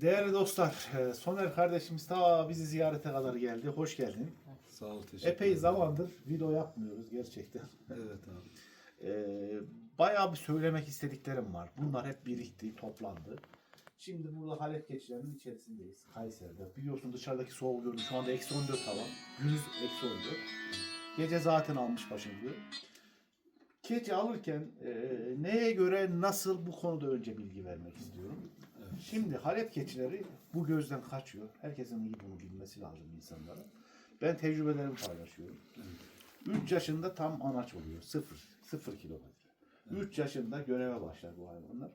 Değerli dostlar, e, Soner kardeşimiz ta bizi ziyarete kadar geldi. Hoş geldin. Sağ ol teşekkür Epey ederim. zamandır video yapmıyoruz gerçekten. Evet abi. E, bayağı bir söylemek istediklerim var. Bunlar hep birikti, toplandı. Şimdi burada Halep geçilerinin içerisindeyiz. Kayseri'de. Biliyorsun dışarıdaki soğuğu gördüm. Şu anda eksi 14 hava. Gündüz eksi 14. Gece zaten almış başını diyor. Keçi alırken e, neye göre nasıl bu konuda önce bilgi vermek istiyorum. Şimdi Halep keçileri bu gözden kaçıyor. Herkesin iyi bunu bilmesi lazım insanlara. Ben tecrübelerimi paylaşıyorum. 3 yaşında tam anaç oluyor. 0. 0 kilometre. 3 yaşında göreve başlar bu hayvanlar.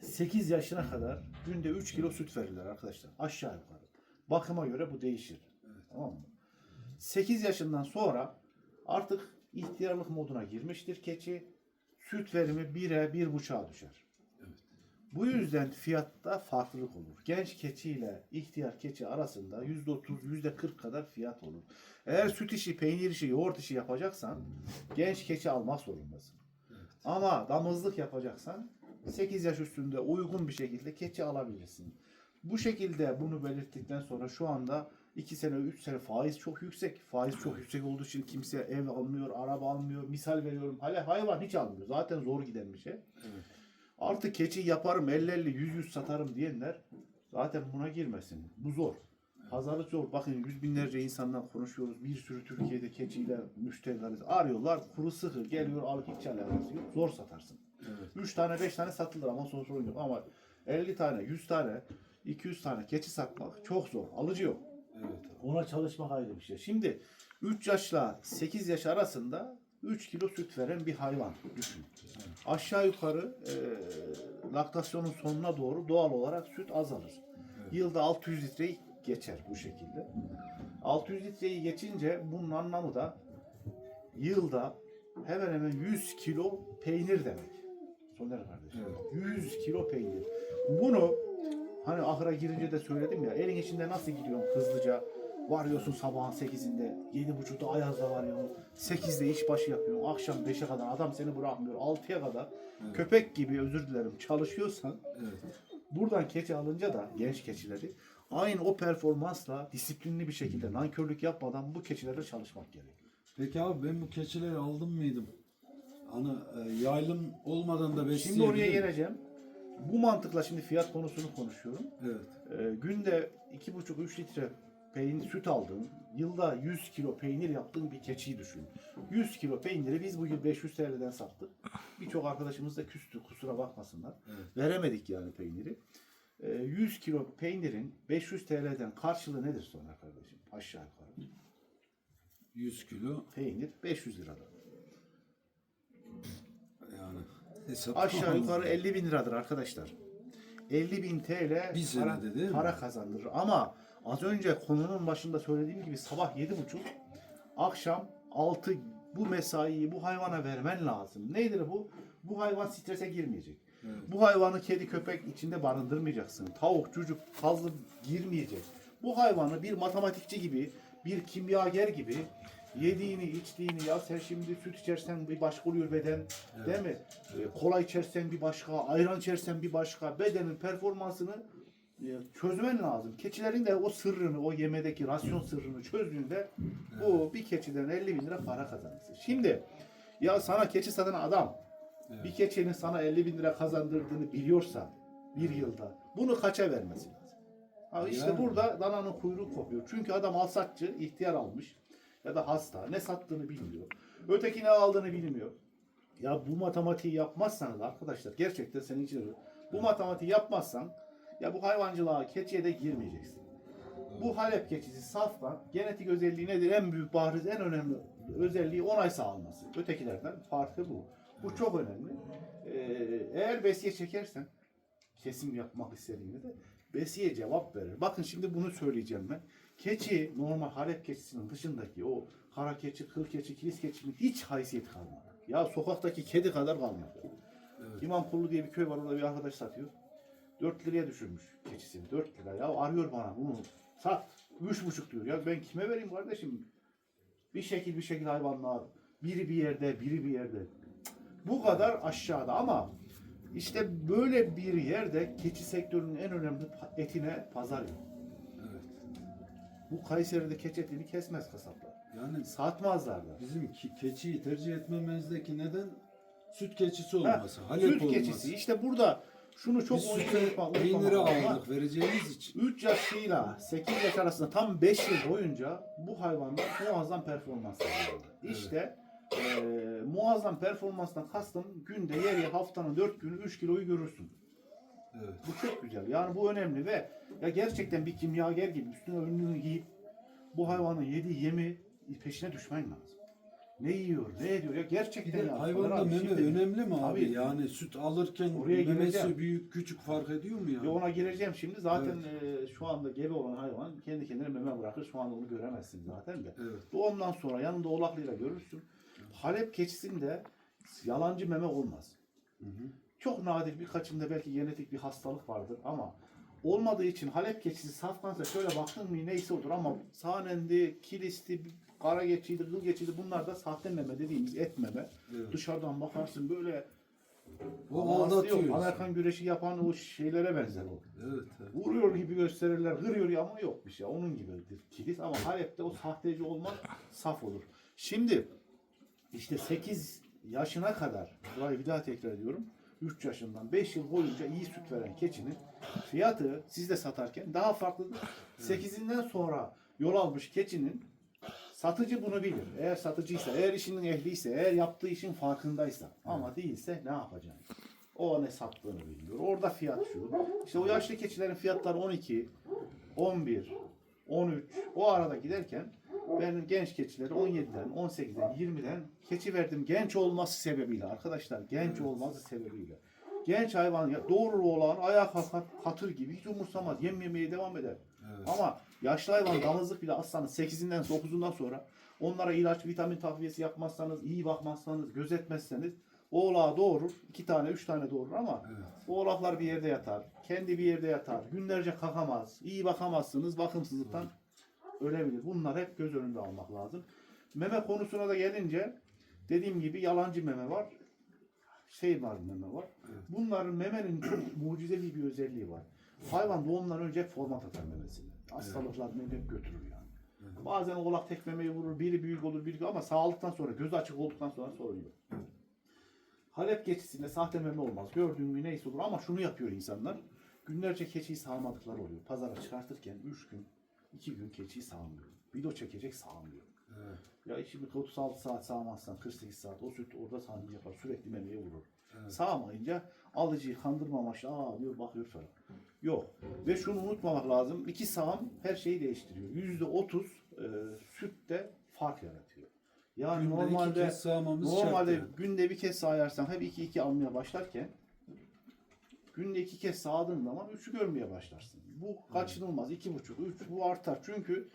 8 yaşına kadar günde 3 kilo süt verirler arkadaşlar. Aşağı yukarı. Bakıma göre bu değişir. Tamam mı? 8 yaşından sonra artık ihtiyarlık moduna girmiştir keçi. Süt verimi 1'e 1,5'a düşer. Evet. Bu yüzden fiyatta farklılık olur. Genç keçi ile ihtiyar keçi arasında %30, %40 kadar fiyat olur. Eğer süt işi, peynir işi, yoğurt işi yapacaksan genç keçi almak zorundasın. Ama damızlık yapacaksan 8 yaş üstünde uygun bir şekilde keçi alabilirsin. Bu şekilde bunu belirttikten sonra şu anda 2 sene, 3 sene faiz çok yüksek. Faiz çok yüksek olduğu için kimse ev almıyor, araba almıyor. Misal veriyorum. Hala hayvan hiç almıyor. Zaten zor giden bir şey. Evet. Artık keçi yaparım 50-50 100-100 satarım diyenler zaten buna girmesin. Bu zor. Pazarlık zor. Bakın yüz binlerce insandan konuşuyoruz. Bir sürü Türkiye'de keçiyle müşterilerimiz arıyorlar. Kuru sıkı geliyor alıp hiç alakası yok. Zor satarsın. Evet. 3 tane 5 tane satılır ama son sorun yok. Ama 50 tane 100 tane 200 tane keçi satmak çok zor. Alıcı yok. Evet. Ona çalışmak ayrı bir şey. Şimdi 3 yaşla 8 yaş arasında 3 kilo süt veren bir hayvan düşün. Aşağı yukarı e, laktasyonun sonuna doğru doğal olarak süt azalır. Yılda 600 litreyi geçer bu şekilde. 600 litreyi geçince bunun anlamı da yılda hemen hemen 100 kilo peynir demek. Soner kardeşim. 100 kilo peynir. Bunu hani ahıra girince de söyledim ya elin içinde nasıl gidiyorsun hızlıca varıyorsun sabahın 8'inde 7.30'da Ayaz'da varıyorsun 8'de iş başı yapıyorsun akşam 5'e kadar adam seni bırakmıyor 6'ya kadar Evet. köpek gibi özür dilerim çalışıyorsan Evet. buradan keçi alınca da genç keçileri aynı o performansla disiplinli bir şekilde nankörlük yapmadan bu keçilerle çalışmak gerekiyor. Peki abi ben bu keçileri aldım mıydım? Hani e, yaylım olmadan da besleyebilirim. Şimdi oraya geleceğim. Bu mantıkla şimdi fiyat konusunu konuşuyorum. Evet. Ee, günde 2,5-3 litre peynir süt aldığın, yılda 100 kilo peynir yaptığın bir keçiyi düşün. 100 kilo peyniri biz bugün 500 TL'den sattık. Birçok arkadaşımız da küstü kusura bakmasınlar. Evet. Veremedik yani peyniri. Ee, 100 kilo peynirin 500 TL'den karşılığı nedir sonra kardeşim? Aşağı yukarı. 100 kilo Peynir 500 liradan. yani hesap Aşağı yukarı 50 bin liradır arkadaşlar. 50 bin TL Bir para, para kazandırır. Ama az önce konunun başında söylediğim gibi sabah 7.30 akşam 6 bu mesaiyi bu hayvana vermen lazım. Nedir bu? Bu hayvan strese girmeyecek. Evet. Bu hayvanı kedi köpek içinde barındırmayacaksın. Tavuk, çocuk, kazlı girmeyecek. Bu hayvanı bir matematikçi gibi, bir kimyager gibi yediğini, içtiğini ya sen şimdi süt içersen bir başka oluyor beden. Değil mi? E, kola içersen bir başka, ayran içersen bir başka. Bedenin performansını çözmen lazım. Keçilerin de o sırrını, o yemedeki rasyon sırrını çözdüğünde bu bir keçiden 50 bin lira para kazanırsın. Şimdi ya sana keçi satan adam Evet. bir keçinin sana 50 bin lira kazandırdığını biliyorsa bir yılda bunu kaça vermesi lazım? Ha işte burada dananın kuyruğu kopuyor. Çünkü adam alsatçı, ihtiyar almış ya da hasta. Ne sattığını bilmiyor. Öteki ne aldığını bilmiyor. Ya bu matematiği yapmazsanız arkadaşlar gerçekten senin için bu matematiği yapmazsan ya bu hayvancılığa keçiye de girmeyeceksin. Bu Halep keçisi safkan genetik özelliği nedir? En büyük bariz en önemli özelliği 10 ay sağlaması. Ötekilerden farkı bu. Bu çok önemli. Ee, eğer besiye çekersen kesim yapmak istediğinde de besiye cevap verir. Bakın şimdi bunu söyleyeceğim ben. Keçi normal Halep keçisinin dışındaki o kara keçi, kıl keçi, kilis keçinin hiç haysiyeti kalmadı. Ya sokaktaki kedi kadar kalmadı. Evet. İmamkulu diye bir köy var orada bir arkadaş satıyor. 4 liraya düşürmüş keçisini. 4 lira. Ya arıyor bana bunu sat. 3,5 diyor. Ya ben kime vereyim kardeşim? Bir şekil bir şekil hayvanlar. Biri bir yerde, biri bir yerde. Bu kadar aşağıda ama İşte böyle bir yerde keçi sektörünün en önemli etine pazar yok. Evet. Bu Kayseri'de keçi etini kesmez kasaplar. Yani Satmazlar da. bizim ki, keçiyi tercih etmemizdeki neden süt keçisi Ha, olması. Halep süt olması. keçisi. İşte burada şunu çok Biz peynire lazım. ağırlık vereceğimiz için. 3 yaşıyla 8 yaş arasında tam 5 yıl boyunca bu hayvanlar muazzam performans sergiliyorlar. İşte eee, muazzam performanstan kastım günde yeri haftanın 4 günü 3 kiloyu görürsün. Evet. Bu çok güzel. Yani bu önemli ve ya gerçekten bir kimyager gibi üstüne önlüğünü giyip bu hayvanın yediği yemi peşine düşmen lazım. Ne yiyor, ne ediyor ya Bir gerçekten de ya. hayvanda abi, meme şimdi- önemli mi abi? Tabii. Yani süt alırken Oraya memesi gireceğim. büyük küçük fark ediyor mu yani? Ya ona gireceğim şimdi. Zaten eee, şu anda gebe olan hayvan kendi kendine meme bırakır. Şu anda onu göremezsin zaten de. Evet. Ondan sonra yanında oğlaklıyla görürsün. Halep keçisinde yalancı meme olmaz. Hı hı. Çok nadir birkaçında belki genetik bir hastalık vardır ama olmadığı için Halep keçisi safkansa şöyle baktın mı neyse odur ama sahnendi, kilisti, kara geçiydi, kıl geçiydi bunlar da sahte meme dediğimiz et meme. Evet. Dışarıdan bakarsın böyle O insanı. Amerikan güreşi yapan o şeylere benzer o. Evet. evet. Vuruyor gibi gösterirler, hırıyor ama yok bir şey. Onun gibidir kilis ama Halep'te o sahteci olmaz, saf olur. Şimdi işte 8 yaşına kadar, burayı bir daha tekrar ediyorum. 3 yaşından 5 yıl boyunca iyi süt veren keçinin fiyatı sizde satarken daha farklıdır. 8'inden sonra yol almış keçinin satıcı bunu bilir. Eğer satıcıysa, eğer işinin ehliyse, eğer yaptığı işin farkındaysa ama değilse ne yapacağını. O ne sattığını bilmiyor. Orada fiyat şu. İşte o yaşlı keçilerin fiyatları 12, 11, 13 o arada giderken ben genç keçileri 17'den, 18'den, 20'den keçi verdim genç olması sebebiyle arkadaşlar genç olması sebebiyle. Genç hayvan doğru olan ayağa kalkar katır gibi hiç umursamaz. Yem yemeye devam eder. Evet. Ama yaşlı hayvan damızlık bile aslanın 8'inden 9'undan sonra onlara ilaç, vitamin takviyesi yapmazsanız, iyi bakmazsanız, gözetmezseniz oğlağı doğurur. iki tane, üç tane doğurur ama Evet. oğlaklar bir yerde yatar. Kendi bir yerde yatar. Günlerce kalkamaz. iyi bakamazsınız. Bakımsızlıktan ölebilir. Bunlar hep göz önünde almak lazım. Meme konusuna da gelince dediğim gibi yalancı meme var. Şey var meme var. Evet. Bunların memenin çok mucizevi bir özelliği var. Hayvan doğumdan önce format atar memesini. Hastalıklar meme hep götürür yani. Evet. Bazen oğlak tek memeyi vurur. Biri büyük olur, biri ama sağlıktan sonra, göz açık olduktan sonra sorun yok. Halep keçisinde sahte meme olmaz. Gördüğün gün neyse olur ama şunu yapıyor insanlar. Günlerce keçiyi sağmadıkları oluyor. Pazara çıkartırken 3 gün, 2 gün keçiyi sağmıyor. Video çekecek sağmıyor. Evet. Ya şimdi 36 saat sağmazsan 48 saat o süt orada sancı yapar. Sürekli memeye vurur. Evet. Sağmayınca alıcıyı kandırma amaçlı aa diyor bakıyor falan. Yok. Ve şunu unutmamak lazım. İki sağım her şeyi değiştiriyor. Yüzde otuz e, sütte fark yaratıyor. Yani Günde normalde kez normalde şart günde bir kez sağarsan hep iki iki almaya başlarken günde iki kez sağdığın zaman üçü görmeye başlarsın. Bu kaçınılmaz. iki buçuk, üç bu artar. Çünkü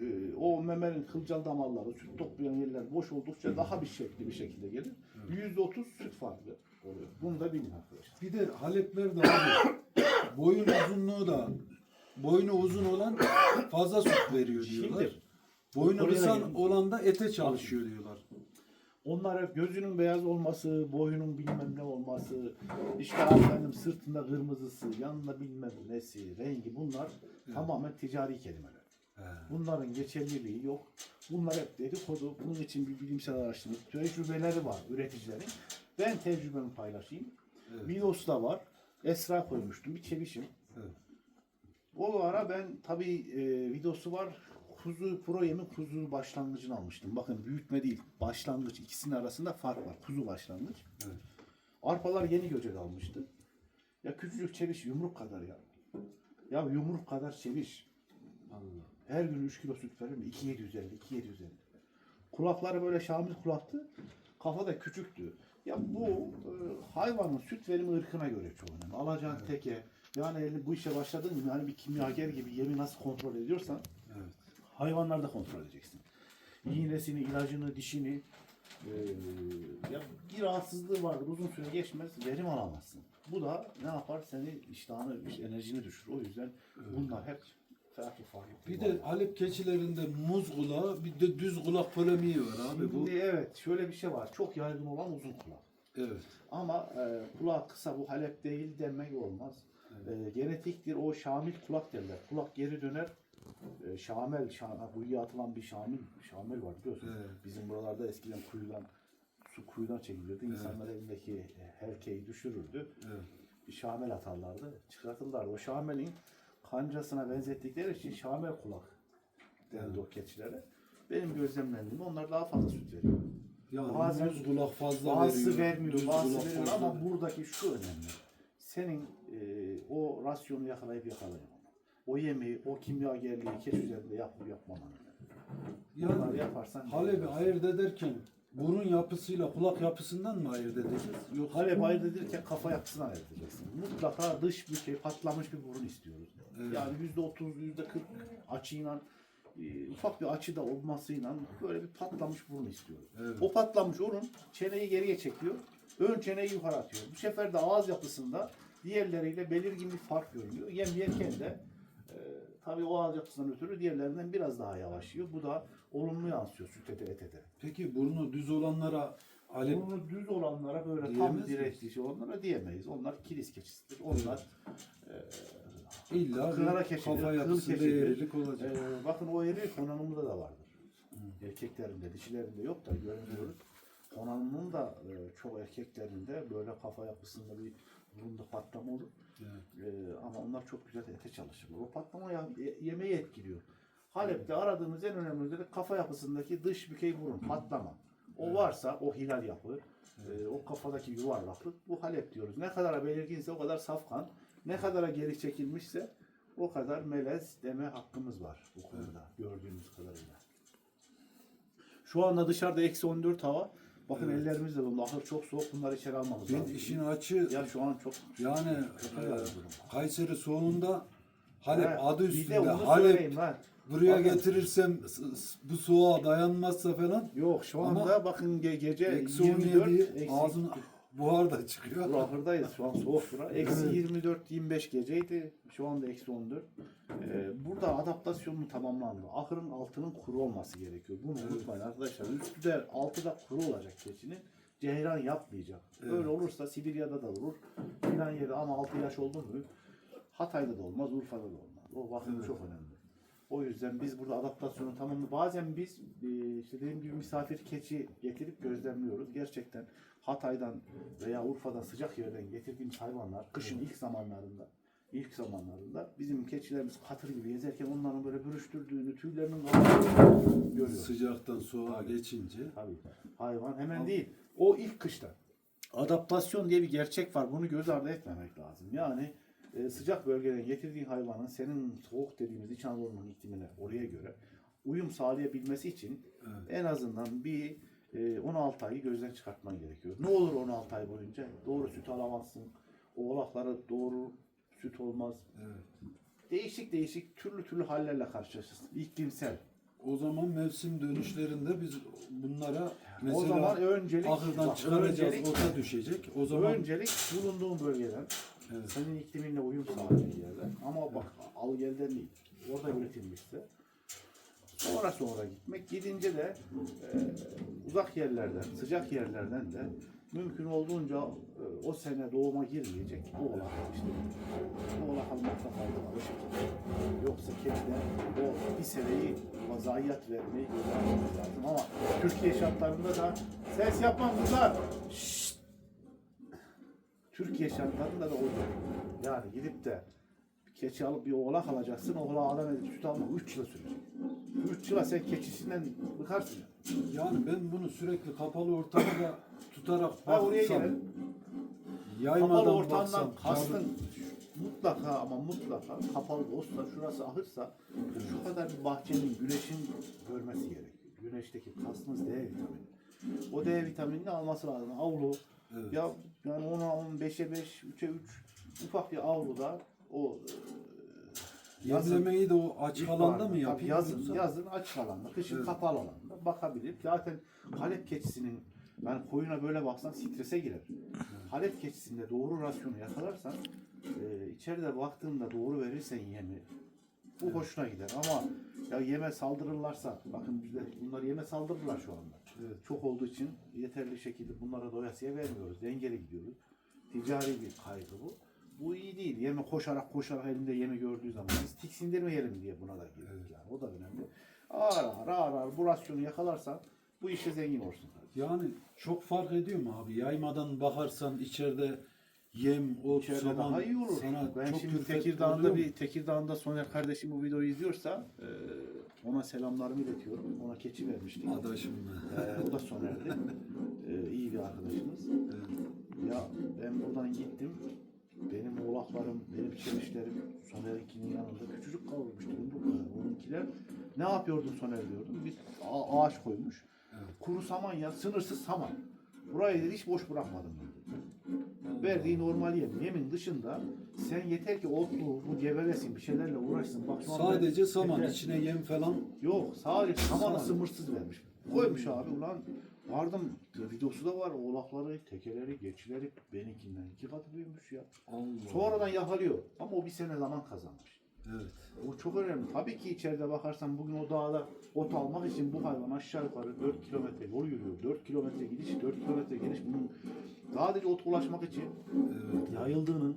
e, o memenin kılcal damarları, süt toplayan yerler boş oldukça daha bir şekli bir şekilde gelir. Yüzde otuz süt farklı oluyor. Bunu da bilin arkadaşlar. Bir de Halepler de abi boyun uzunluğu da boynu uzun olan fazla süt veriyor diyorlar. Şimdi boynu kısa olan da ete çalışıyor diyorlar. Onlar hep gözünün beyaz olması, boyunun bilmem ne olması, işte efendim sırtında kırmızısı, yanında bilmem nesi, rengi bunlar tamamen ticari kelimeler. He. Bunların geçerliliği yok. Bunlar hep dedikodu. Bunun için bir bilimsel araştırma, tecrübeleri var üreticilerin. Ben tecrübemi paylaşayım. Evet. Da var. Esra koymuştum. Bir çevişim. Evet. O ara ben tabii e, videosu var. Kuzu Pro Yem'in kuzu başlangıcını almıştım. Bakın büyütme değil. Başlangıç. ikisinin arasında fark var. Kuzu başlangıç. Evet. Arpalar yeni göcek almıştı. Ya küçücük çeviş yumruk kadar ya. Ya yumruk kadar çeviş. Allah. Her gün 3 kilo süt verir mi? 2750, 2750. Kulakları böyle şamil kulaktı. Kafa da küçüktü. Ya bu e, hayvanın süt verimi ırkına göre çok önemli. Alacağın teke, yani eli bu işe başladın mı yani bir kimyager gibi yemi nasıl kontrol ediyorsan Evet. hayvanlarda kontrol edeceksin. İğnesini, ilacını, dişini e, ya bir rahatsızlığı vardır uzun süre geçmez verim alamazsın. Bu da ne yapar? Seni iştahını, enerjini düşürür. O yüzden bunlar hep. Bir de Halep keçilerinde muz kulağı bir de düz kulak polemiği var abi. Bu Şimdi evet şöyle bir şey var. Çok yaygın olan uzun kulak. Evet. Ama e, kulak kısa bu Halep değil demek olmaz. E, genetiktir o şamil kulak derler. Kulak geri döner. E, şamel, şa, kuyuya atılan bir şamil, şamel var biliyorsun. Evet. Bizim buralarda eskiden kuyudan, su kuyudan çekiliyordu. İnsanlar elindeki e, herkeği düşürürdü. Evet. Bir şamel atarlardı. Çıkartırlardı. O şamelin kancasına benzettikleri için şamel kulak denildi o keçilere. Benim gözlemlendiğim onlar daha fazla süt veriyor. Yani Bazen- düz kulak fazla Bazısı veriyor. vermiyor, bazısı veriyor ama buradaki şu önemli. Senin e, o rasyonu yakalayıp yakalayamaman. O yemeği, o kimyagerliği keş üzerinde yapıp yapmaman. Bunları Yani yaparsan Halep'i ayırt ederken burun yapısıyla kulak yapısından mı ayırt edeceğiz? Yok. Halep ayırt edilirken kafa yapısına ayırt edeceksin. Mutlaka dış bir şey, patlamış bir burun istiyoruz. Evet. Yani yüzde otuz, yüzde kırk açıyla e, ufak bir açıda olmasıyla böyle bir patlamış burun istiyoruz. Evet. O patlamış burun çeneyi geriye çekiyor. Ön çeneyi yukarı atıyor. Bu sefer de ağız yapısında diğerleriyle belirgin bir fark görülüyor. Yem yerken de e, tabii o ağız yapısından ötürü diğerlerinden biraz daha yavaşlıyor. Bu da olumlu yansıyor süt ete et ete. Peki burnu düz olanlara Halep Bunu düz olanlara böyle Diyemez tam direkli şey onlara diyemeyiz. Onlar kilis keçisidir. Onlar illa Kınara keçidir, kafa yapısında eğrilik olacak. e, bakın o eri konanımda da vardır. Erkeklerinde, dişilerinde yok da görmüyoruz. Konanımın da e, çok erkeklerinde böyle kafa yapısında bir burunda patlama olur. Evet. E, ama onlar çok güzel ete çalışırlar. O patlama ya, ye- yemeği etkiliyor. Halep'te aradığımız en önemli özellik kafa yapısındaki dış bükey burun, patlama. O varsa o hilal yapı, e, o kafadaki yuvarlaklık bu Halep diyoruz. Ne kadar belirginse o kadar safkan, ne kadara geri çekilmişse o kadar melez deme hakkımız var bu konuda gördüğümüz kadarıyla. Şu anda dışarıda eksi 14 hava. Bakın Evet. ellerimizle dondu. Ahır çok soğuk. Bunları içeri almamız Ben lazım. işin açı Ya şu an çok yani e. Kayseri soğuğunda Halep He, adı bir de üstünde Halep buraya Bakın. getirirsem bu soğuğa dayanmazsa falan Yok şu Ama anda bakın ge- gece eksi 24 17 eksi ağzına buhar da çıkıyor. Bu ahırdayız şu an soğuk şura. Eksi Evet. 24-25 geceydi. Şu anda eksi 14. Ee, burada adaptasyonu tamamlandı. Ahırın altının kuru olması gerekiyor. Bunu Evet. unutmayın arkadaşlar. Üstü de altı da kuru olacak keçinin. Ceyran yapmayacak. Evet. Böyle olursa Sibirya'da da olur. Filan yerde ama 6 yaş oldu mu Hatay'da da olmaz, Urfa'da da olmaz. O bakım Evet. çok önemli. O yüzden biz burada adaptasyonu tamamlı. Bazen biz e, işte dediğim gibi misafir keçi getirip gözlemliyoruz. Gerçekten Hatay'dan veya Urfa'dan sıcak yerden getirdiğimiz hayvanlar kışın ilk zamanlarında ilk zamanlarında bizim keçilerimiz katır gibi gezerken onların böyle bürüştürdüğünü, tüylerinin kaldığını görüyoruz. Sıcaktan soğuğa geçince Tabii. Hayvan hemen değil. O ilk kışta. Adaptasyon diye bir gerçek var. Bunu göz ardı etmemek lazım. Yani e, sıcak bölgeden getirdiğin hayvanın senin soğuk dediğimiz İç Anadolu'nun iklimine oraya göre uyum sağlayabilmesi için Evet. en azından bir 16 ayı gözden çıkartman gerekiyor. Ne olur 16 ay boyunca? Doğru süt alamazsın. Oğlaklara doğru süt olmaz. evet. Değişik değişik türlü türlü hallerle karşılaşırsın. İklimsel. O zaman mevsim dönüşlerinde biz bunlara o mesela zaman öncelik ahırdan bak, çıkaracağız, öncelik- ota düşecek. O zaman Öncelik bulunduğun bölgeden, Evet. senin ikliminle uyum sağlayan yerden. Ama bak al gelden değil. Orada üretilmişse. Sonra sonra gitmek. Gidince de e, uzak yerlerden, sıcak yerlerden de mümkün olduğunca e, o sene doğuma girmeyecek oğlak işte. Oğlak almakta fayda var. şekilde. Yoksa kediler o bir seneyi ona zayiat vermeyi almamız lazım. Ama Türkiye şartlarında da ses yapmam kızlar. Türkiye şartlarında da olacak. Yani gidip de keçi alıp bir oğlak alacaksın. Oğlağı adam edip süt almak 3 yıl sürecek. 3 yıla sen keçisinden bıkarsın. yani ben bunu sürekli kapalı ortamda tutarak Ha oraya baksam, gelelim. yaymadan Kapalı ortamdan baksam, kastın mutlaka ama mutlaka kapalı olsa şurası ahırsa şu kadar bir bahçenin güneşin görmesi gerekiyor. Güneşteki kastımız D vitamini. O D vitaminini alması lazım. Avlu Evet. ya yani 10'a 10, 5'e 5, 3'e 3 ufak bir avluda o e, Yemlemeyi de o açık alanda mı yapayım? Yazın, yazın açık alanda, kışın Evet. kapalı alanda bakabilir. Zaten Halep keçisinin yani koyuna böyle baksan strese girer. Halep keçisinde doğru rasyonu yakalarsan e, içeride baktığında doğru verirsen yemi bu hoşuna gider ama Ya yeme saldırırlarsa, bakın bizde bunlar yeme saldırırlar şu anda. Evet. Çok olduğu için yeterli şekilde bunlara doyasıya vermiyoruz. Dengeli gidiyoruz. Ticari bir kaygı bu. Bu iyi değil. Yeme koşarak koşarak elinde yemi gördüğü zaman biz tiksindirmeyelim diye buna da girdik Evet. yani. O da önemli. Ağır ağır ağır ağır bu rasyonu yakalarsan bu işe zengin olursun. Yani çok fark ediyor mu abi? Yaymadan bakarsan içeride yem, ot, İçeride saman daha iyi olur. sana ben çok şimdi Tekirdağ'da bir Tekirdağ'da Soner kardeşim bu videoyu izliyorsa e, ona selamlarımı iletiyorum. Ona keçi vermiştik. Adaşım ben. E, o da Soner'di. E, iyi bir arkadaşımız. Evet. Ya ben buradan gittim. Benim oğlaklarım, benim çelişlerim Soner'inkinin yanında küçücük kavrulmuştu. Bu kadar. Onunkiler ne yapıyordun Soner diyordum. Bir ağaç koymuş. Kuru saman ya, sınırsız saman. Burayı dedi hiç boş bırakmadım dedi. Verdiği normal yem. Yemin dışında sen yeter ki otlu, bu gevelesin, bir şeylerle uğraşsın. Bak Sadece saman, içine yem falan. Yok sadece samanı Saman. sınırsız vermiş. Koymuş abi ulan vardım videosu da var oğlakları, tekeleri, geçileri benimkinden iki katı büyümüş ya. Allah. Sonradan yakalıyor ama o bir sene zaman kazanmış. Evet. O çok önemli. Tabii ki içeride bakarsan bugün o dağda ot almak için bu hayvan aşağı yukarı 4 kilometre yol yürüyor. 4 kilometre gidiş, 4 kilometre geliş. Bunun sadece ot ulaşmak için Evet. yayıldığının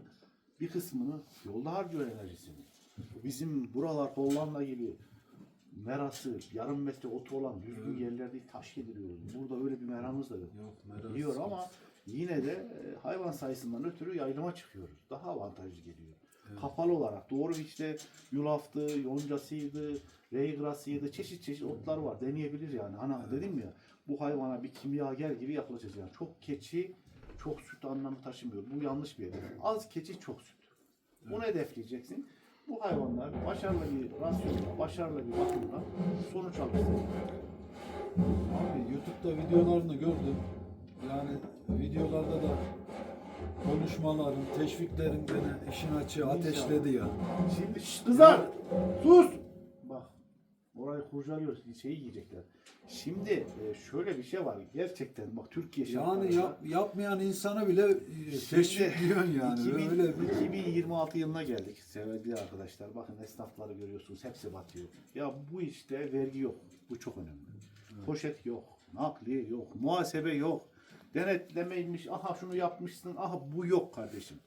bir kısmını yolda harcıyor enerjisini. Bizim buralar Hollanda gibi merası yarım metre otu olan düzgün Evet. yerlerde taş yediriyoruz. Burada öyle bir meramız da yok. Yok Diyor etme. ama yine de e, hayvan sayısından ötürü yayılıma çıkıyoruz. Daha avantajlı geliyor. Evet. Kapalı olarak doğru işte yulaftı, yoncasıydı, reygrasıydı, çeşit çeşit otlar var. Deneyebilir yani. Hani Evet. dedim ya bu hayvana bir kimyager gibi yaklaşacağız. Yani çok keçi, çok süt anlamı taşımıyor. Bu yanlış bir hedef. Az keçi, çok süt. Bunu hedefleyeceksin. Bu hayvanlar başarılı bir rasyonla, başarılı bir bakımla sonuç alırsın. Abi YouTube'da videolarını gördüm. Yani videolarda da konuşmaların, teşviklerin beni işin açığı ateşledi ya. Şimdi şş, kızlar sus. Orayı kurcalıyor şeyi yiyecekler. Şimdi e, şöyle bir şey var gerçekten bak Türkiye Yani şartlarında- yap, yapmayan insana bile e, teşvikliyorsun yani. 2000 Öyle bir 2026 yılına geldik sevgili arkadaşlar. Bakın esnafları görüyorsunuz hepsi batıyor. Ya bu işte vergi yok. Bu çok önemli. Poşet yok. Nakliye yok. Muhasebe yok. Denetlemeymiş. Aha şunu yapmışsın. Aha bu yok kardeşim.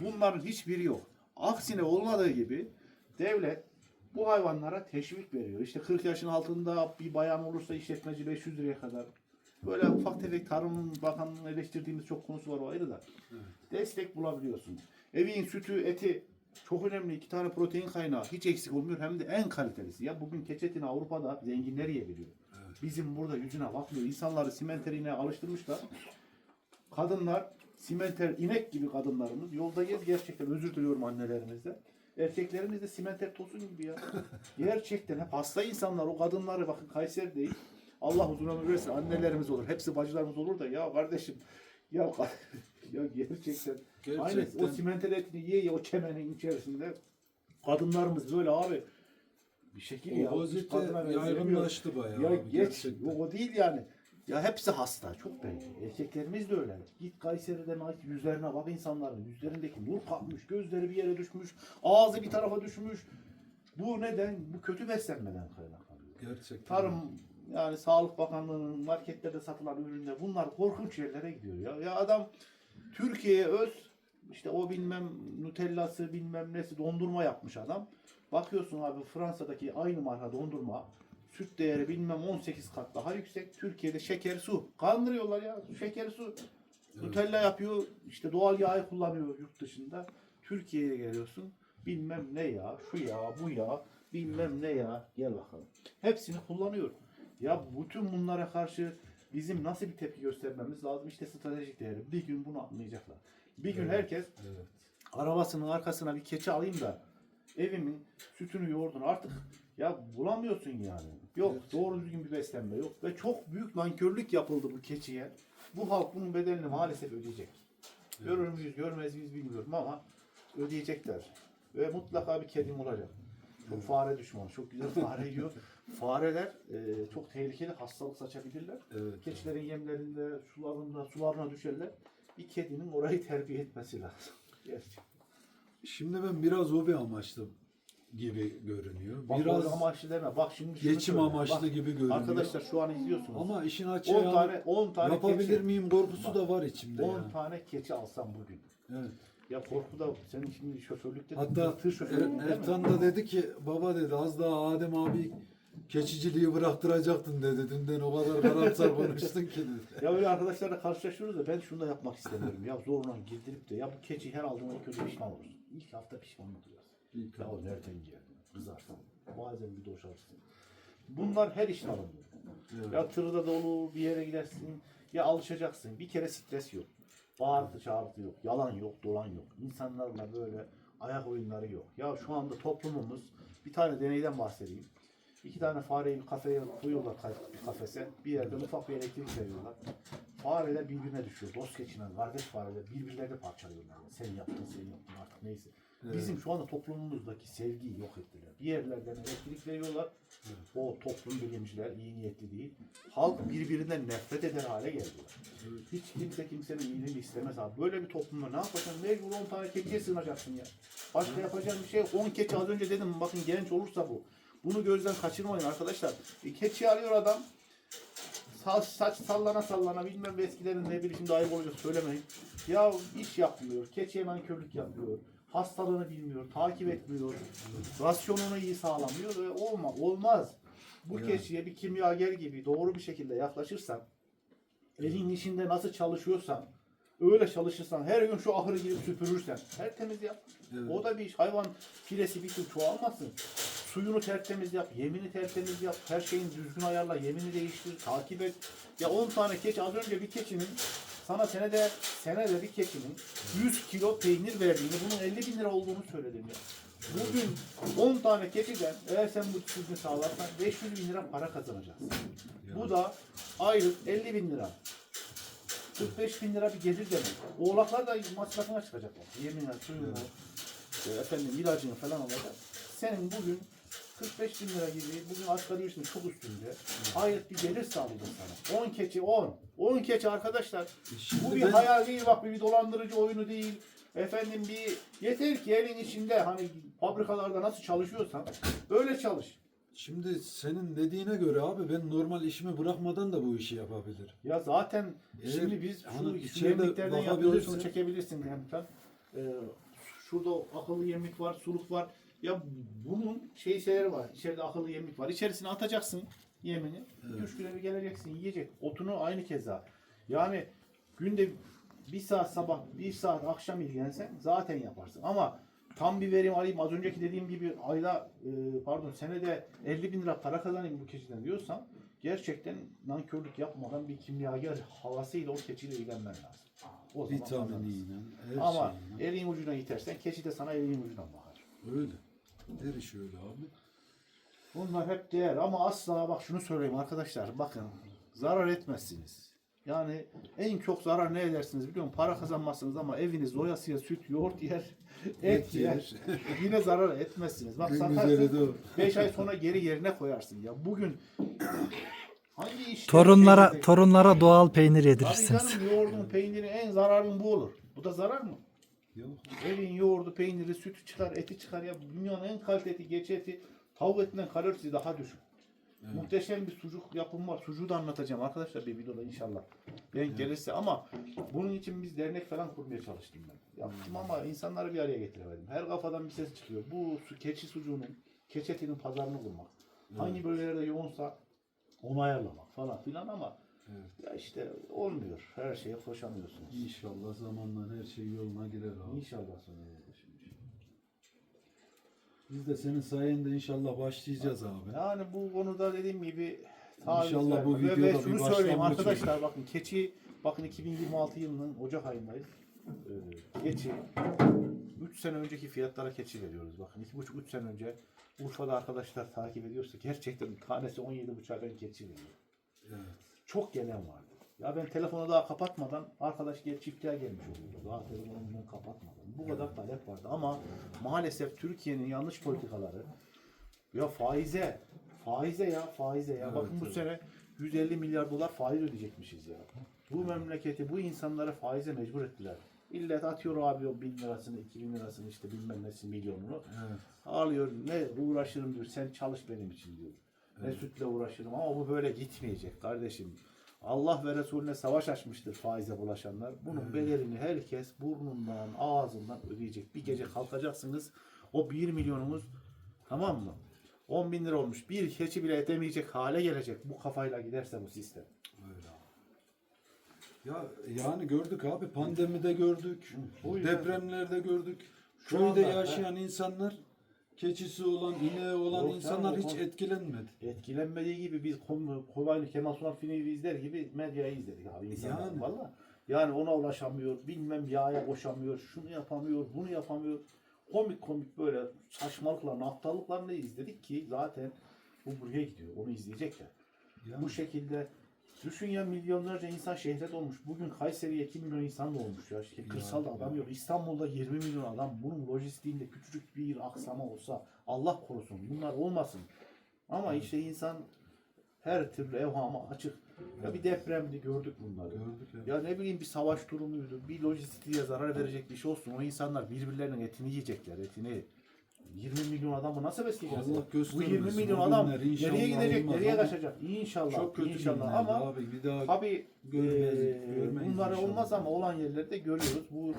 Bunların hiçbiri yok. Aksine olmadığı gibi devlet bu hayvanlara teşvik veriyor. İşte 40 yaşın altında bir bayan olursa işletmeci 500 liraya kadar. Böyle ufak tefek tarım bakanlığının eleştirdiğimiz çok konusu var o ayrı da. Destek bulabiliyorsun. Evin sütü, eti çok önemli. iki tane protein kaynağı. Hiç eksik olmuyor. Hem de en kalitelisi. Ya bugün keçetini Avrupa'da zenginler yiyebiliyor. Bizim burada yüzüne bakmıyor. İnsanları simenterine alıştırmışlar. Kadınlar simenter inek gibi kadınlarımız yoldayız gerçekten özür diliyorum annelerimizden. Erkeklerimiz de simenter tosun gibi ya. gerçekten hep hasta insanlar o kadınları bakın Kayseri değil. Allah uzun ömür versin annelerimiz olur. Hepsi bacılarımız olur da ya kardeşim ya ya gerçekten, gerçekten o simenter etini ye ye o çemenin içerisinde kadınlarımız böyle abi bir şekil ya. hiç kadına benzemiyor. yaygınlaştı bayağı. Ya abi, geç. gerçekten. Yok o değil yani. Ya hepsi hasta. Çok belli. Erkeklerimiz de öyle. Git Kayseri'de bak yüzlerine bak insanların. Yüzlerindeki nur kalkmış. Gözleri bir yere düşmüş. Ağzı bir tarafa düşmüş. Bu neden? Bu kötü beslenmeden kaynaklanıyor. Gerçekten. Tarım yani Sağlık Bakanlığı'nın marketlerde satılan ürünler bunlar korkunç yerlere gidiyor ya. Ya adam Türkiye'ye öz işte o bilmem Nutella'sı bilmem nesi dondurma yapmış adam. Bakıyorsun abi Fransa'daki aynı marka dondurma süt değeri bilmem 18 kat daha yüksek. Türkiye'de şeker su. Kandırıyorlar ya. Şeker su. Nutella yapıyor. işte doğal yağı kullanıyor yurt dışında. Türkiye'ye geliyorsun. Bilmem ne ya, şu ya, bu ya, bilmem ne ya. Gel bakalım. Hepsini kullanıyor. Ya bütün bunlara karşı bizim nasıl bir tepki göstermemiz lazım? İşte stratejik değeri. Bir gün bunu anlayacaklar. Bir gün Evet. herkes Evet. arabasının arkasına bir keçi alayım da evimin sütünü yoğurdunu artık ya bulamıyorsun yani. Yok Evet. doğru düzgün bir beslenme yok ve çok büyük nankörlük yapıldı bu keçiye. Bu halk bunun bedelini maalesef ödeyecek. Görür müyüz görmez miyiz bilmiyorum ama ödeyecekler. Ve mutlaka bir kedim olacak. Çok fare düşmanı. Çok güzel fare yiyor. Fareler e, çok tehlikeli hastalık saçabilirler. Evet. Keçilerin yemlerinde, sularında, sularına düşerler. Bir kedinin orayı terbiye etmesi lazım. Gerçekten. Şimdi ben biraz hobi amaçlı gibi görünüyor. Bak Biraz Biraz amaçlı deme. Bak şimdi şunu geçim söyle. amaçlı Bak, gibi görünüyor. Arkadaşlar şu an izliyorsunuz. ama işin 10 açığı tane 10 tane yapabilir keçi, miyim korkusu da var içimde 10 ya. tane keçi alsam bugün. Evet. Ya korku da senin şimdi şoförlükte Hatta tır şoförlüğü Er- değil mi? Ertan da dedi ki baba dedi az daha Adem abi keçiciliği bıraktıracaktın dedi. Dünden o kadar karamsar konuştun ki dedi. Ya öyle arkadaşlarla karşılaşıyoruz da ben şunu da yapmak istemiyorum. ya zorla girdirip de ya bu keçi her aldığında önce pişman olursun. İlk hafta pişmanlık duyarsın. Ya o nereden geldi? Kızarsın. Bazen bir doşarsın. Bunlar her işin alınıyor. Evet. Ya tırda dolu bir yere gidersin. Ya alışacaksın. Bir kere stres yok. Bağırtı çağırtı yok. Yalan yok, dolan yok. İnsanlarla böyle ayak oyunları yok. Ya şu anda toplumumuz bir tane deneyden bahsedeyim. İki tane fareyi bir kafeye koyuyorlar bir kafese. Bir yerden ufak bir elektrik veriyorlar. Fareler birbirine düşüyor. Dost geçinen kardeş fareler birbirlerini parçalıyorlar. Sen yaptın, sen yaptın artık neyse. Bizim şu anda toplumumuzdaki sevgiyi yok ettiler. Bir yerlerden elektrik veriyorlar. O toplum bilimciler iyi niyetli değil. Halk birbirinden nefret eder hale geldiler. Hiç kimse kimsenin iyiliğini istemez abi. Böyle bir toplumda ne yapacaksın? Mecbur 10 tane keçiye sığınacaksın ya. Başka yapacağın bir şey yok. 10 keçi az önce dedim bakın genç olursa bu. Bunu gözden kaçırmayın arkadaşlar. E, keçi alıyor adam. Saç, saç sallana sallana bilmem eskilerin ne bileyim şimdi ayıp olacak söylemeyin. Ya iş yapmıyor. Keçiye nankörlük yapıyor. Hastalığını bilmiyor. Takip etmiyor. Rasyonunu iyi sağlamıyor. Ve olma, olmaz. Bu Ya. keçiye bir kimyager gibi doğru bir şekilde yaklaşırsan elin işinde nasıl çalışıyorsan öyle çalışırsan her gün şu ahırı girip süpürürsen tertemiz yap. Evet. O da bir iş. Hayvan firesi bir tür çoğalmasın. Suyunu tertemiz yap, yemini tertemiz yap, her şeyin düzgün ayarla, yemini değiştir, takip et. Ya 10 tane keçi, az önce bir keçinin sana senede senede bir keçinin 100 kilo peynir verdiğini, bunun 50 bin lira olduğunu söyledim ya. Bugün 10 tane keçiden eğer sen bu düzgün sağlarsan 500 bin lira para kazanacaksın. Bu da aylık 50 bin lira. 45 bin lira bir gelir demek. Oğlaklar da masrafına çıkacaklar. Yeminle suyunu, e, efendim ilacını falan alacak. Senin bugün 45 bin lira gibi bugün asgari ücretin çok üstünde aylık bir gelir sağlayacak sana. 10 keçi 10. 10 keçi arkadaşlar. Şimdi Bu bir ben- hayal değil bak bir dolandırıcı oyunu değil. Efendim bir yeter ki elin içinde hani fabrikalarda nasıl çalışıyorsan öyle çalış. Şimdi senin dediğine göre abi ben normal işimi bırakmadan da bu işi yapabilirim. Ya zaten Eğer şimdi biz şu, hani yemliklerden şunu çekebilirsin Hemkan. Ee, şurada akıllı yemlik var, suluk var. Ya bunun şey şeyleri var. İçeride akıllı yemlik var. İçerisine atacaksın yemini. Evet. Üç güne bir geleceksin yiyecek. Otunu aynı keza. Yani günde bir saat sabah, bir saat akşam ilgilensen zaten yaparsın. Ama tam bir verim alayım az önceki dediğim gibi ayda e, pardon senede 50 bin lira para kazanayım bu keçiden diyorsan gerçekten nankörlük yapmadan bir kimyager havasıyla o keçiyle ilgilenmen lazım. O. Vitaminiyle, Ama şeyiyle. elin ucuna itersen keçi de sana elin ucundan bakar. Öyle. Her iş öyle abi. Bunlar hep değer ama asla bak şunu söyleyeyim arkadaşlar bakın zarar etmezsiniz. Yani en çok zarar ne edersiniz biliyor musun? Para kazanmazsınız ama eviniz doyasıya süt, yoğurt yer, et yer. Yine zarar etmezsiniz. Bak güzeli satarsın de o. 5 ay sonra geri yerine koyarsın. Ya bugün hangi iş Torunlara torunlara doğal peynir Tabii yedirirsiniz. canım yoğurdun peyniri en zararın bu olur. Bu da zarar mı? Yok. Evin yoğurdu, peyniri, sütü çıkar, eti çıkar ya. Dünyanın en kaliteli geç eti tavuk etinden kalorisi daha düşük. Muhteşem bir sucuk yapım var. Sucuğu da anlatacağım arkadaşlar bir videoda inşallah. Denk gelirse ama bunun için biz dernek falan kurmaya çalıştım ben. Yaptım ama insanları bir araya getiremedim. Her kafadan bir ses çıkıyor. Bu su, keçi sucuğunun, keçi etinin pazarını kurmak. Hangi bölgelerde yoğunsa onu ayarlamak falan filan ama Evet. ya işte olmuyor. Her şeye koşamıyorsunuz. İnşallah zamanla her şey yoluna girer abi. İnşallah sonra olur şimdi. Biz de senin sayende inşallah başlayacağız abi. Yani bu konuda dediğim gibi İnşallah bu tavizler- ve, videoda ve şunu bir söyleyeyim başlangıç arkadaşlar bakın keçi bakın 2026 yılının Ocak ayındayız. Ee, keçi 3 sene önceki fiyatlara keçi veriyoruz. Bakın 2,5-3 sene önce Urfa'da arkadaşlar takip ediyorsa gerçekten tanesi 17,5'a ben keçi veriyor. Evet. Çok gelen vardı. Ya ben telefonu daha kapatmadan arkadaş gel çiftliğe gelmiş oluyordu. Daha telefonumu kapatmadan. Bu kadar talep vardı ama maalesef Türkiye'nin yanlış politikaları ya faize faize ya faize ya. Evet, Bakın bu evet. sene 150 milyar dolar faiz ödeyecekmişiz ya. Bu memleketi bu insanları faize mecbur ettiler. İllet atıyor abi o bin lirasını, iki bin lirasını işte bilmem nesi milyonunu. Evet. Ağlıyor ne uğraşırım diyor sen çalış benim için diyor. Ne sütle uğraşırım ama bu böyle gitmeyecek kardeşim. Allah ve Resulüne savaş açmıştır faize bulaşanlar. Bunun bedelini herkes burnundan, ağzından ödeyecek. Bir gece kalkacaksınız o 1 milyonumuz tamam mı? 10 bin lira olmuş. Bir keçi bile edemeyecek hale gelecek. Bu kafayla giderse bu sistem. Öyle. Ya yani gördük abi pandemide gördük. Depremlerde gördük. Şu Köyde yaşayan insanlar keçisi olan, ineği olan Yok insanlar canım, hiç o- etkilenmedi. Etkilenmediği gibi biz kom- kolaylı Kemal Sunal filmi izler gibi medyayı izledik abi insanlar. Yani. Valla. Yani ona ulaşamıyor, bilmem yağa koşamıyor, şunu yapamıyor, bunu yapamıyor. Komik komik böyle saçmalıklarını, aptallıklarını izledik ki zaten bu buraya gidiyor. Onu izleyecekler. Yani, Bu şekilde düşün ya milyonlarca insan şehre dolmuş. Bugün Kayseri'ye 2 milyon insan dolmuş ya. İşte kırsalda adam yok. İstanbul'da 20 milyon adam. Bunun lojistiğinde küçücük bir aksama olsa Allah korusun. Bunlar olmasın. Ama işte insan her türlü evhama açık. Ya bir depremdi gördük bunları. gördük ya. Ya ne bileyim bir savaş durumuydu. Bir lojistiğe zarar verecek bir şey olsun. O insanlar birbirlerinin etini yiyecekler. Etini. 20 milyon adamı nasıl besleyeceğiz? Allah Bu göstermesin. 20 milyon adam nereye gidecek, nereye kaçacak? İnşallah. Çok kötü inşallah. Ama abi. Bir daha tabii görmeyiz, görmeyiz bunları inşallah. olmaz ama olan yerlerde görüyoruz. Bu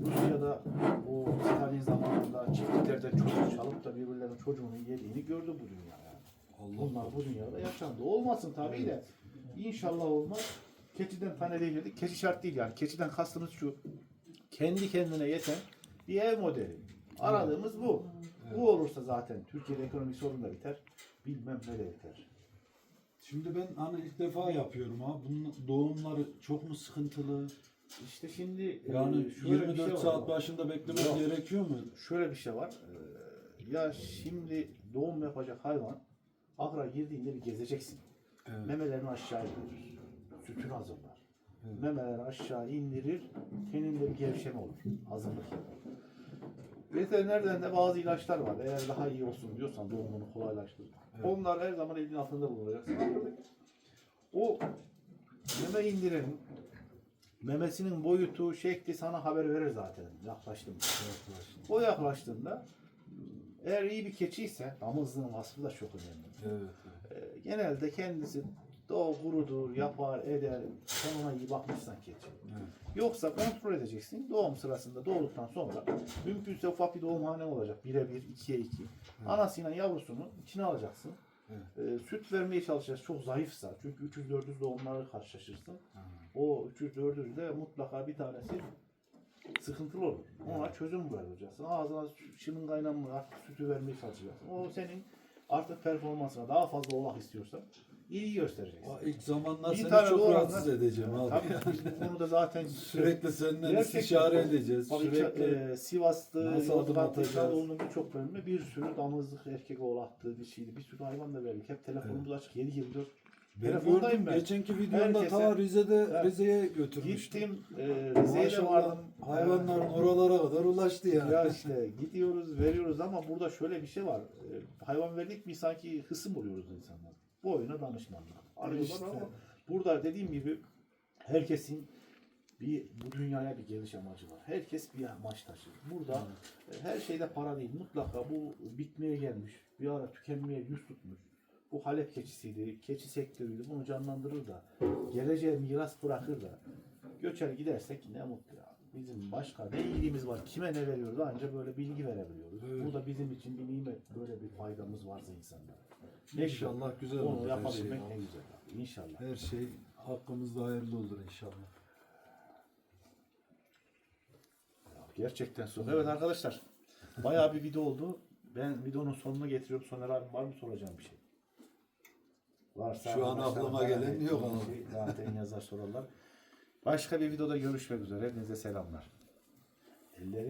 Rusya'da o Stalin zamanında çiftliklerde çocuk çalıp da birbirlerinin çocuğunu yediğini gördü bu dünya. Yani. Allah Bunlar bu dünyada yaşandı. Olmasın tabii de. İnşallah olmaz. Keçiden tane değil Keçi şart değil yani. Keçiden kastımız şu. Kendi kendine yeten bir ev modeli. Aradığımız bu. Bu olursa zaten Türkiye'de ekonomik sorun da biter. Bilmem ne de biter. Şimdi ben hani ilk defa yapıyorum ha. Bunun doğumları çok mu sıkıntılı? İşte şimdi e, Yani şöyle bir 24 şey var. saat başında beklemek Yok. gerekiyor mu? Şöyle bir şey var. Ee, Ya şimdi doğum yapacak hayvan ahıra girdiğinde bir gezeceksin. Evet. Memelerini aşağı indirir. Sütünü hazırlar. Evet. Memeleri aşağı indirir. Teninde bir gevşeme olur. Hazırlık yapar. Veterinerden de bazı ilaçlar var. Eğer daha iyi olsun diyorsan doğumunu kolaylaştırır. Evet. Onlar her zaman elin altında bulunacaksın. O meme indirenin memesinin boyutu, şekli sana haber verir zaten. Yaklaştım. O yaklaştığında eğer iyi bir keçiyse damızlığın vasfı da çok önemli. Evet. evet. Ee, genelde kendisi doğu kurudur, yapar, eder. Sen ona iyi bakmışsan keçi. evet. Yoksa kontrol edeceksin. Doğum sırasında doğduktan sonra mümkünse ufak bir doğumhane olacak. Bire bir, ikiye iki. Anasıyla yavrusunu içine alacaksın. Ee, süt vermeye çalışacağız. Çok zayıfsa. Çünkü 300-400 doğumlarla karşılaşırsın. O 300-400 de mutlaka bir tanesi sıkıntılı olur. Ona çözüm bulacaksın. Ağzına şının kaynamı artık sütü vermeye çalışacaksın. O senin artık performansına daha fazla olmak istiyorsan iyi göstereceksin. Aa, İlk zamanlar Bir seni tane çok doğuranlar- rahatsız edeceğim abi. Tabii biz bu konuda zaten Sürekli senden Gerçekten istişare edeceğiz. Bak, Sürekli e, Sivas'ta, Nasıl adım Yozgat'ta, atacağız? İçerioğlu'nun birçok bölümünde bir sürü damızlık erkek oğlaktı, dişiydi. Bir sürü hayvan da verdik. Hep telefonumuz açık 7-24. ben telefondayım gördüm ben. geçenki videomda Herkese- ta Rize'de Evet. Rize'ye götürmüştüm. Gittim, e, Rize'ye de Maşallah vardım. hayvanların oralara kadar ulaştı yani. Ya işte gidiyoruz, veriyoruz ama burada şöyle bir şey var. E, hayvan verdik mi sanki hısım oluyoruz insanlar. Bu oyuna danışmanlar. Arıyorlar İşte. ama burada dediğim gibi herkesin bir bu dünyaya bir geliş amacı var. Herkes bir amaç taşır. Burada e, her şeyde para değil. Mutlaka bu bitmeye gelmiş. Bir ara tükenmeye yüz tutmuş. Bu Halep keçisiydi, keçi sektörüydü. Bunu canlandırır da, geleceğe miras bırakır da, göçer gidersek ne mutlu ya. Bizim başka ne iyiliğimiz var, kime ne veriyoruz ancak böyle bilgi verebiliyoruz. Evet. Bu da bizim için bir nimet, böyle bir faydamız varsa insanlara. Güzel. İnşallah güzel Onu olur her şey. yapabilmek ne güzel. abi. İnşallah. Her şey hakkımızda hayırlı olur inşallah. Gerçekten son. Evet arkadaşlar. Bayağı bir video oldu. Ben videonun sonuna getiriyorum. Soner abi var mı soracağım bir şey? Varsa Şu an arkadaşlar aklıma gelen yok bir ama. Şey, zaten yazar sorarlar. Başka bir videoda görüşmek üzere. Hepinize selamlar. Ellerim